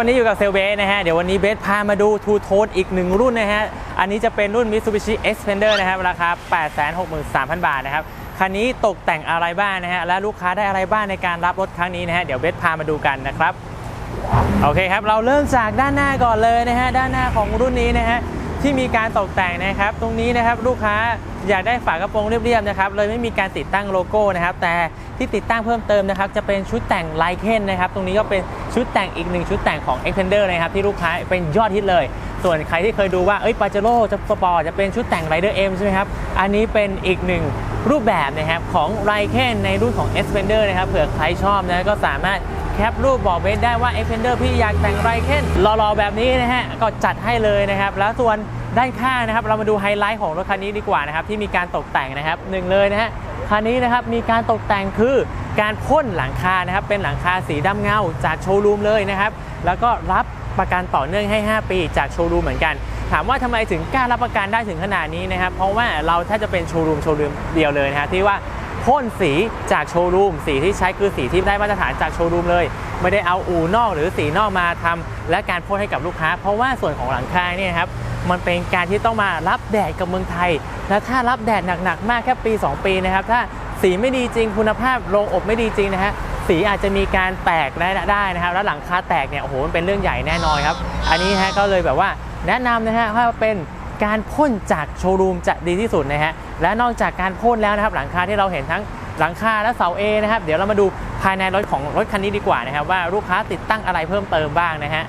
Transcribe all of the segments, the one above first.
วันนี้อยู่กับเซลเบสนะฮะ เดี๋ยววันนี้เบสพามาดูทูโทนอีกหนึ่งรุ่นนะฮะ อันนี้จะเป็นรุ่น Mitsubishi Xpander นะครับราคา 863,000 บาทนะครับ คันนี้ตกแต่งอะไรบ้างนะฮะ และลูกค้าได้อะไรบ้างในการรับรถครั้งนี้นะฮะ เดี๋ยวเบสพามาดูกันนะครับ โอเคครับ เราเริ่มจากด้านหน้าก่อนเลยนะฮะ ด้านหน้าของรุ่นนี้นะฮะ ที่มีการตกแต่งนะครับ ตรงนี้นะครับลูกค้าอยากได้ฝากระโปรงเรียบๆนะครับเลยไม่มีการติดตั้งโลโก้นะครับ แต่ที่ติดตั้งเพิ่มเติมนะครับ จะเป็นชุดแต่งไลเคนนะครับ ตรงนี้ก็เป็นชุดแต่งอีกหนึ่งชุดแต่งของ Xpander นะครับ ที่ลูกค้าเป็นยอดฮิตเลย ส่วนใครที่เคยดูว่าเอ้ยปาเจโร่จะสปอร์จะเป็นชุดแต่ง Rider M ใช่ไหมครับ อันนี้เป็นอีกหนึ่งรูปแบบนะครับของไ i เคนในรุ่นของ Xpander นะครับเผื่อใครชอบนะก็สามารถ แคปรูปบอกเบสได้ว่า Xpander พี่อยากแต่งไรเคนรอๆแบบนี้นะฮะก็จัดให้เลยนะครับ แล้วส่วนด้านข้างนะครับ เรามาดูไฮไลท์ของรถคันนี้ดีกว่านะครับ ที่มีการตกแต่งนะครับหนึ่งเลยนะฮะคันนี้นะครับมีการตกแต่งคือการพ่นหลังคานะครับ เป็นหลังคาสีดำเงาจากโชว์รูมเลยนะครับ แล้วก็รับประกันต่อเนื่องให้ 5 ปีจากโชว์รูมเหมือนกัน ถามว่าทำไมถึงกล้ารับประกันได้ถึงขนาดนี้นะครับ เพราะว่าเราถ้าจะเป็นโชว์รูมโชว์รูมเดียวเลยนะฮะที่ว่า พ่นสีจากโชว์รูม สีที่ใช้คือสีที่ได้มาตรฐานจากโชว์รูมเลย ไม่ได้เอาอู่นอกหรือสีนอกมาทำและการพ่นให้กับลูกค้า เพราะว่าส่วนของหลังคาเนี่ยครับมันเป็นการที่ต้องมารับแดดกับเมืองไทย และถ้ารับแดดหนักๆมากแค่ปี 2 ปีนะครับถ้าสีไม่ดีจริงคุณภาพโรงอบไม่ดีจริงนะฮะสีอาจจะมีการแตกได้ได้นะครับ แล้วหลังคาแตกเนี่ยโอ้โหมันเป็นเรื่องใหญ่แน่นอนครับ อันนี้ฮะก็เลยแบบว่าแนะนำนะฮะว่าเป็น การพ่นจากโชว์รูมจะดีที่สุดนะฮะและนอกจากการพ่นแล้วนะครับหลังคาที่เราเห็นทั้งหลังคาและเสาเอนะครับเดี๋ยวเรามาดูภายในรถของรถคันนี้ดีกว่านะครับว่าลูกค้าติดตั้งอะไรเพิ่มเติมบ้างนะฮะ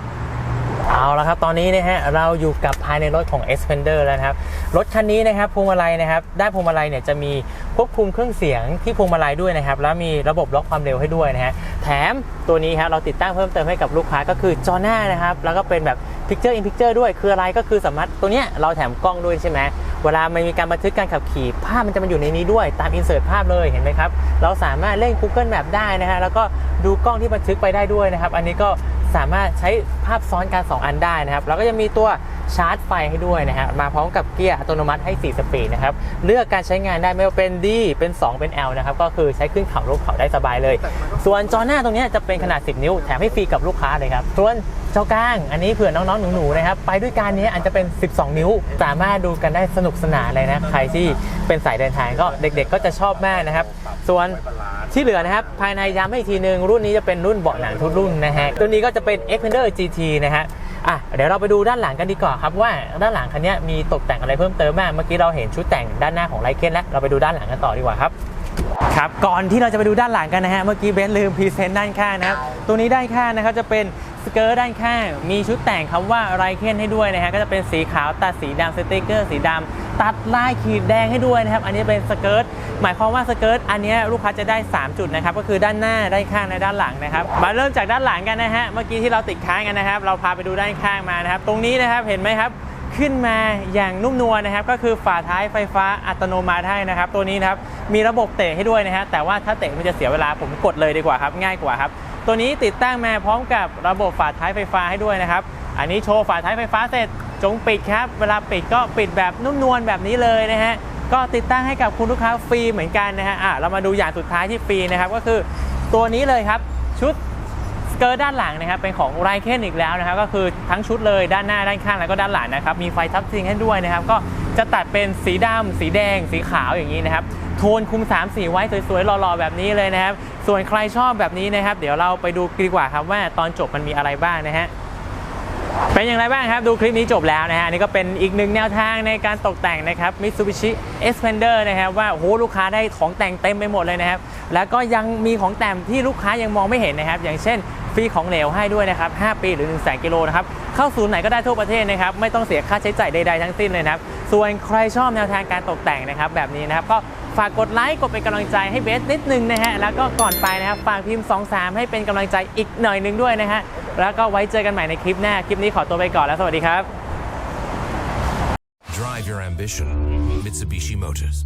เอาละครับตอนนี้นะฮะเราอยู่กับภายในรถของ Xpander แล้วนะครับรถคันนี้นะครับพวงมาลัยนะครับได้พวงมาลัยเนี่ยจะมีควบคุมเครื่องเสียงที่พวงมาลัยด้วยนะครับแล้วมีระบบล็อกความเร็วให้ด้วยนะฮะแถมตัวนี้ครับเราติดตั้งเพิ่มเติมให้กับลูกค้าก็คือจอหน้านะครับแล้วก็เป็นแบบ Picture in Picture ด้วยคืออะไรก็คือสามารถตัวเนี้ยเราแถมกล้องด้วยใช่ไหมเวลามันมีการบันทึกการขับขี่ ภาพมันจะมาอยู่ในนี้ด้วยตามอินเสิร์ตภาพเลยเห็นไหมครับ เราสามารถเล่น Google Map ได้นะฮะแล้วก็ดูกล้องที่บันทึกไปได้ด้วยนะครับ อันนี้ก็สามารถใช้ภาพซ้อนกัน 2 อันได้นะครับ แล้วก็จะมีตัว ชาร์จไฟให้ด้วยนะฮะมาพร้อมกับเกียร์อัตโนมัติให้ 4 สปีดนะครับเลือกการใช้งานได้ไม่ว่าเป็น D เป็น 2 เป็น L นะครับก็คือใช้ขึ้นเขาลงเขาได้สบายเลย ส่วนจอหน้าตรงนี้จะเป็นขนาด 10 นิ้วแถมให้ฟรีกับลูกค้าเลยครับส่วนเจ้ากลาง อันนี้เผื่อน้องๆหนูๆนะครับไปด้วยกันนี้อาจจะเป็น 12 นิ้ว สามารถดูกันได้สนุกสนานเลยนะใครที่เป็นสายเดินทางก็เด็ก ๆ ก็จะชอบมากนะครับ ส่วนที่เหลือนะครับ ภายในย้ำให้อีกทีหนึ่งรุ่นนี้จะเป็นรุ่นเบาะหนังทุกรุ่นนะฮะตัวนี้ก็จะเป็น Xpander GT นะฮะ อะเดี๋ยวเราไปดูด้านหลังกันดีกว่าครับว่าด้านหลังคันนี้มีตกแต่งอะไรเพิ่มเติมบ้างเมื่อกี้เราเห็นชุดแต่งด้านหน้าของไลเคนแล้วเราไปดูด้านหลังกันต่อดีกว่าครับครับก่อนที่เราจะไปดูด้านหลังกันนะฮะเมื่อกี้เบนซ์ลืมพรีเซนต์ด้านข้างนะครับตัวนี้ด้านข้างนะครับจะเป็น สเกิร์ตด้านข้าง มีชุดแต่งคำว่าไรเคนให้ด้วยนะฮะก็จะเป็นสีขาวตัดสีดำสติกเกอร์สีดำตัดลายขีดแดงให้ด้วยนะครับ อันนี้เป็นสเกิร์ตหมายความว่าสเกิร์ตอันนี้ลูกค้าจะได้ 3 จุดนะครับ ก็คือด้านหน้าด้านข้างและด้านหลังนะครับ มาเริ่มจากด้านหลังกันนะฮะเมื่อกี้ที่เราติดค้างกันนะครับ เราพาไปดูด้านข้างมานะครับ ตรงนี้นะครับเห็นไหมครับขึ้นมาอย่างนุ่มนวลนะครับ ก็คือฝาท้ายไฟฟ้าอัตโนมัติให้นะครับ ตัวนี้นะครับมีระบบเตะให้ด้วยนะฮะแต่ว่าถ้าเตะมันจะเสียเวลาผมกดเลยดีกว่าครับ ง่ายกว่าครับ ตัวนี้ติดตั้งมาพร้อมกับระบบฝาท้ายไฟฟ้าให้ด้วยนะครับ อันนี้โชว์ฝาท้ายไฟฟ้าเสร็จจงปิดครับ เวลาปิดก็ปิดแบบนุ่มนวลแบบนี้เลยนะฮะ ก็ติดตั้งให้กับคุณลูกค้าฟรีเหมือนกันนะฮะอะเรามาดูอย่างสุดท้ายที่ฟรีนะครับก็คือตัวนี้เลยครับชุดสเกิร์ตด้านหลังนะครับเป็นของไรเคนอีกแล้วนะครับก็คือทั้งชุดเลยด้านหน้าด้านข้างแล้วก็ด้านหลังนะครับมีไฟทับทิงให้ด้วยนะครับก็จะตัดเป็นสีดำสีแดง สีขาวอย่างนี้นะครับ โทนคุม 3 สีไว้สวยๆหล่อๆแบบนี้เลยนะครับ ส่วนใครชอบแบบนี้นะครับ เดี๋ยวเราไปดูดีกว่าครับว่าตอนจบมันมีอะไรบ้างนะฮะเป็นอย่างไรบ้างครับ ดูคลิปนี้จบแล้วนะฮะนี่ก็เป็นอีกหนึ่งแนวทางในการตกแต่งนะครับ Mitsubishi Xpander นะครับว่าโอ้โหลูกค้าได้ของแต่งเต็มไปหมดเลยนะครับ แล้วก็ยังมีของแต่งที่ลูกค้ายังมองไม่เห็นนะครับ อย่างเช่นฟรีของเหลวให้ด้วยนะครับ 5 ปีหรือ1 0 0 0 0กิโลนะครับ เข้าศูนย์ไหนก็ได้ทั่วประเทศนะครับ ไม่ต้องเสียค่าใช้จ่ายใดๆทั้งสิ้นเลยนะครับ ส่วนใครชอบแนวทางการตกแต่งนะครับ แบบนี้นะครับก็ ฝากกดไลค์กดเป็นกำลังใจให้เบสนิดนึงนะฮะแล้วก็ก่อนไปนะครับฝากพิมพ์ 2 3 ให้เป็นกำลังใจอีกหน่อยนึงด้วยนะฮะแล้วก็ไว้เจอกันใหม่ในคลิปหน้าคลิปนี้ขอตัวไปก่อนแล้วสวัสดีครับ Drive your ambition. Mitsubishi Motors.